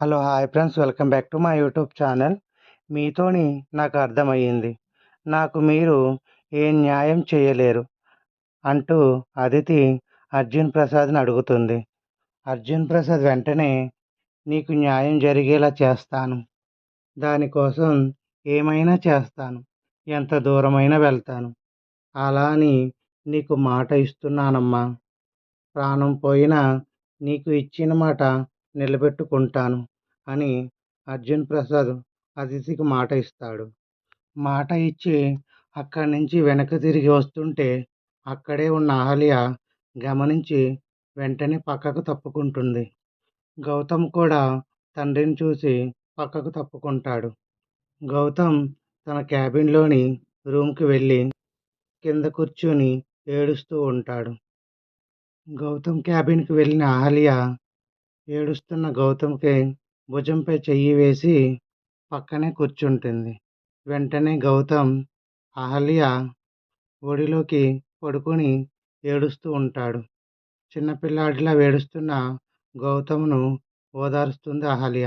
Hello hi friends. Welcome back to మా YouTube channel. మీతోని నాకు అర్థమయ్యింది. నాకు మీరు ఏ న్యాయం చేయలేరు అంటూ అదితి అర్జున్ ప్రసాద్ని అడుగుతుంది. అర్జున్ ప్రసాద్ వెంటనే నీకు న్యాయం జరిగేలా చేస్తాను. దానికోసం ఏమైనా చేస్తాను. ఎంత దూరమైనా వెళ్తాను. అలా అని నీకు మాట ఇస్తున్నానమ్మా. ప్రాణం పోయినా నీకు ఇచ్చిన మాట నిలబెట్టుకుంటాను అని అర్జున్ ప్రసాద్ అతిథికి మాట ఇస్తాడు. మాట ఇచ్చి అక్కడి నుంచి వెనక్కి తిరిగి వస్తుంటే అక్కడే ఉన్న అహల్య గమనించి వెంటనే పక్కకు తప్పుకుంటుంది. గౌతమ్ కూడా తండ్రిని చూసి పక్కకు తప్పుకుంటాడు. గౌతమ్ తన క్యాబిన్లోని రూమ్కి వెళ్ళి కింద కూర్చొని ఏడుస్తూ ఉంటాడు. గౌతమ్ క్యాబిన్కి వెళ్ళిన అహల్య ఏడుస్తున్న గౌతమ్కి భుజంపై చెయ్యి వేసి పక్కనే కూర్చుంటుంది. వెంటనే గౌతమ్ అహల్య ఒడిలోకి పడుకొని ఏడుస్తూ ఉంటాడు. చిన్నపిల్లాడిలా ఏడుస్తున్న గౌతమ్ను ఓదారుస్తుంది అహల్య.